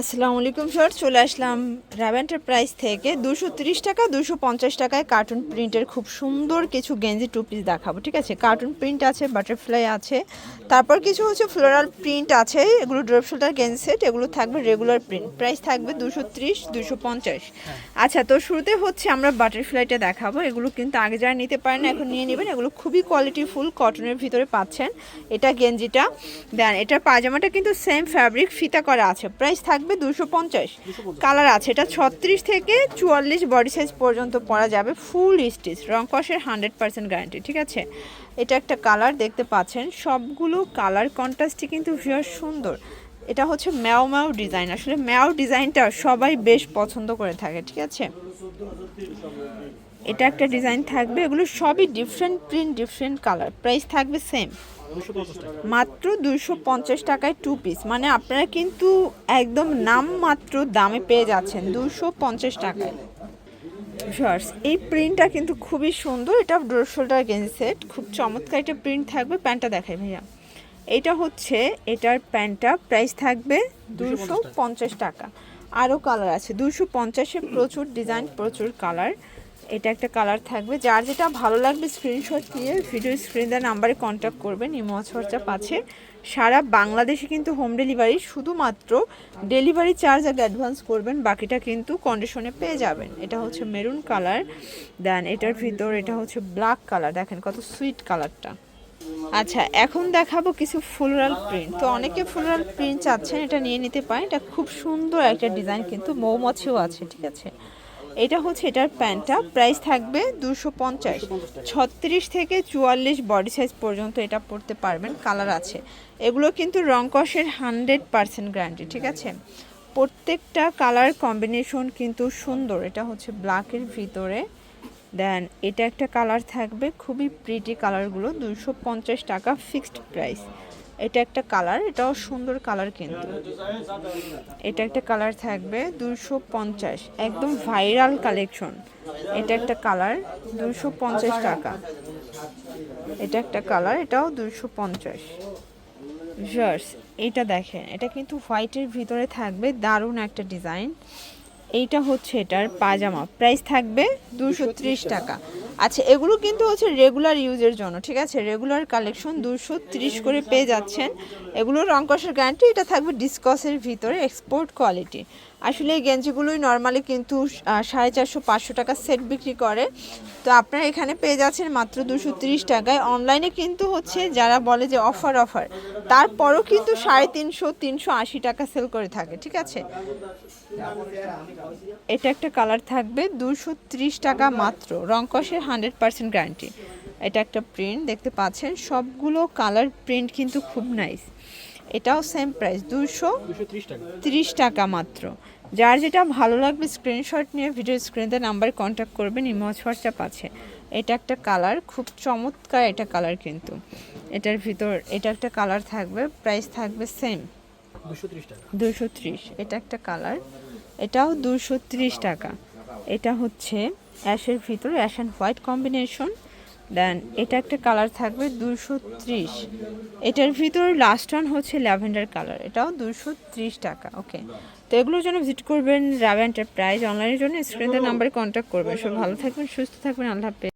আসসালামু আলাইকুম, স্যার। চলে আসলাম র্যাব এন্টারপ্রাইজ থেকে। দুশো তিরিশ টাকা, দুশো পঞ্চাশ টাকায় কার্টুন প্রিন্টের খুব সুন্দর কিছু গেঞ্জি টু পিস দেখাবো, ঠিক আছে? কার্টুন প্রিন্ট আছে বাটারফ্লাই আছে। তারপর কিছু হচ্ছে ফ্লোরাল প্রিন্ট আছে। এগুলো ড্রপ শোল্ডার গেঞ্জি সেট এগুলো থাকবে রেগুলার প্রিন্ট প্রাইস থাকবে দুশো ত্রিশ, দুশো পঞ্চাশ। আচ্ছা তো শুরুতে হচ্ছে আমরা বাটারফ্লাইটা দেখাবো। এগুলো কিন্তু আগে যারা নিতে পারেন, এখন নিয়ে নেবেন। এগুলো খুবই কোয়ালিটিফুল কটনের ভিতরে পাচ্ছেন। এটা গেঞ্জিটা। দেন, এটার পাজামাটা কিন্তু সেম ফ্যাব্রিক ফিতা করা আছে। প্রাইস থাকবে দুশো পঞ্চাশ। কালার আছে এটা ছত্রিশ থেকে চুয়াল্লিশ বডি সাইজ পর্যন্ত পরা যাবে ফুল স্টিচ রং কষের হান্ড্রেড পার্সেন্ট গ্যারান্টি ঠিক আছে? এটা একটা কালার দেখতে পাচ্ছেন সবগুলো কালার কন্ট্রাস্টই কিন্তু ভীষণ সুন্দর। এটা হচ্ছে ম্যাও ম্যাও ডিজাইন আসলে ম্যাও ডিজাইনটা সবাই বেশ পছন্দ করে থাকে ঠিক আছে? এটা একটা ডিজাইন থাকবে এগুলো সবই different print different colour price থাকবে সেম মাত্র দুশো পঞ্চাশ টাকায় টু পিস মানে আপনারা কিন্তু একদম নাম মাত্র দামে পেয়ে যাচ্ছেন দুশো পঞ্চাশ টাকায়। শর্টস এই প্রিন্টটা কিন্তু খুবই সুন্দর। এটা ডোর শোল্ডার সেট খুব চমৎকার একটা প্রিন্ট থাকবে। প্যান্টটা দেখাই ভাইয়া। এটা হচ্ছে, এটার প্যান্টটা প্রাইস থাকবে দুশো পঞ্চাশ টাকা। আরও কালার আছে। দুশো পঞ্চাশে প্রচুর ডিজাইন প্রচুর কালার এটা একটা কালার থাকবে। যার যেটা ভালো লাগবে স্ক্রিনশট নিয়ে ভিডিও স্ক্রিন দেওয়ার নাম্বারে কন্ট্যাক্ট করবেন। ইমো হোয়াটসঅ্যাপ আছে। সারা বাংলাদেশে কিন্তু হোম ডেলিভারি শুধুমাত্র ডেলিভারি চার্জ আগে অ্যাডভান্স করবেন, বাকিটা কিন্তু কন্ডিশনে পেয়ে যাবেন। এটা হচ্ছে মেরুন কালার দেন এটার ভিতর এটা হচ্ছে ব্ল্যাক কালার দেখেন কত সুইট কালারটা আচ্ছা এখন দেখাবো কিছু ফুলরাল প্রিন্ট তো অনেকে ফুলরাল প্রিন্ট চাচ্ছেন, এটা নিয়ে নিতে পারেন। এটা খুব সুন্দর একটা ডিজাইন কিন্তু মৌমাছিও আছে, ঠিক আছে? এটা হচ্ছে এটার প্যান্টটা। প্রাইস থাকবে দুশো পঞ্চাশ। ছত্রিশ থেকে চুয়াল্লিশ বডি সাইজ পর্যন্ত এটা পরতে পারবেন, কালার আছে। এগুলো কিন্তু রং কষের হান্ড্রেড পারসেন্ট গ্যারান্টি, ঠিক আছে? প্রত্যেকটা কালার কম্বিনেশন কিন্তু সুন্দর, এটা হচ্ছে ব্ল্যাকের ভিতরে। দেন এটা একটা কালার থাকবে, খুবই প্রিটি কালারগুলো, দুশো টাকা ফিক্সড প্রাইস। এটা একটা কালার, এটাও সুন্দর কালার কিন্তু। এটা একটা কালার থাকবে দুশো পঞ্চাশ, একদম ভাইরাল কালেকশন। এটা একটা কালার দুশো পঞ্চাশ টাকা। এটা একটা কালার, এটাও দুশো পঞ্চাশ। জার্স এটা দেখেন, এটা কিন্তু হোয়াইটের ভিতরে থাকবে, দারুণ একটা ডিজাইন। এইটা হচ্ছে এটার পাজামা, প্রাইস থাকবে দুশো টাকা। আচ্ছা এগুলো কিন্তু হচ্ছে রেগুলার ইউজের জন্য, ঠিক আছে? রেগুলার কালেকশন দুশো ত্রিশ করে পেয়ে যাচ্ছেন। এগুলো রং কষের গ্যারান্টি এটা থাকবে ডিসকসের ভিতরে এক্সপোর্ট কোয়ালিটি আসলে এই গেঞ্জিগুলোই নর্মালি কিন্তু সাড়ে চারশো, পাঁচশো টাকা সেট বিক্রি করে। তো আপনারা এখানে পেয়ে যাচ্ছেন মাত্র দুশো তিরিশ টাকায়। অনলাইনে কিন্তু হচ্ছে যারা বলে যে অফার অফার তারপরও কিন্তু সাড়ে তিনশো তিনশো আশি টাকা সেল করে থাকে, ঠিক আছে? এটা একটা কালার থাকবে দুশো ত্রিশ টাকা মাত্র। রং কষের হান্ড্রেড পার্সেন্ট গ্যারান্টি। এটা একটা প্রিন্ট দেখতে পাচ্ছেন? সবগুলো কালার প্রিন্ট কিন্তু খুব নাইস এটাও সেম প্রাইস দুশো তিরিশ টাকা মাত্র। যার যেটা ভালো লাগবে স্ক্রিনশট নিয়ে ভিডিও স্ক্রিনতে নাম্বার কন্ট্যাক্ট করবেন ইমোজ হোয়াটসঅ্যাপ আছে। এটা একটা কালার খুব চমৎকার এটা কালার কিন্তু। এটার ভিতর এটা একটা কালার থাকবে প্রাইস থাকবে সেম দুশো ত্রিশ এটা একটা কালার এটাও দুশো ত্রিশ টাকা। এটা হচ্ছে অ্যাশের ভিতরে ash and white combination. Then এটা একটা কালার থাকবে দুশো ত্রিশ। এটার ভিতর লাস্ট ওয়ান হচ্ছে ল্যাভেন্ডার কালার। এটাও দুশো ত্রিশ টাকা ওকে তো এগুলোর জন্য ভিজিট করবেন রাব এন্টারপ্রাইজ অনলাইনের জন্য। স্ক্রিনের নাম্বারে কন্ট্যাক্ট করবেন। সব ভালো থাকবেন, সুস্থ থাকবেন, আল্লাহ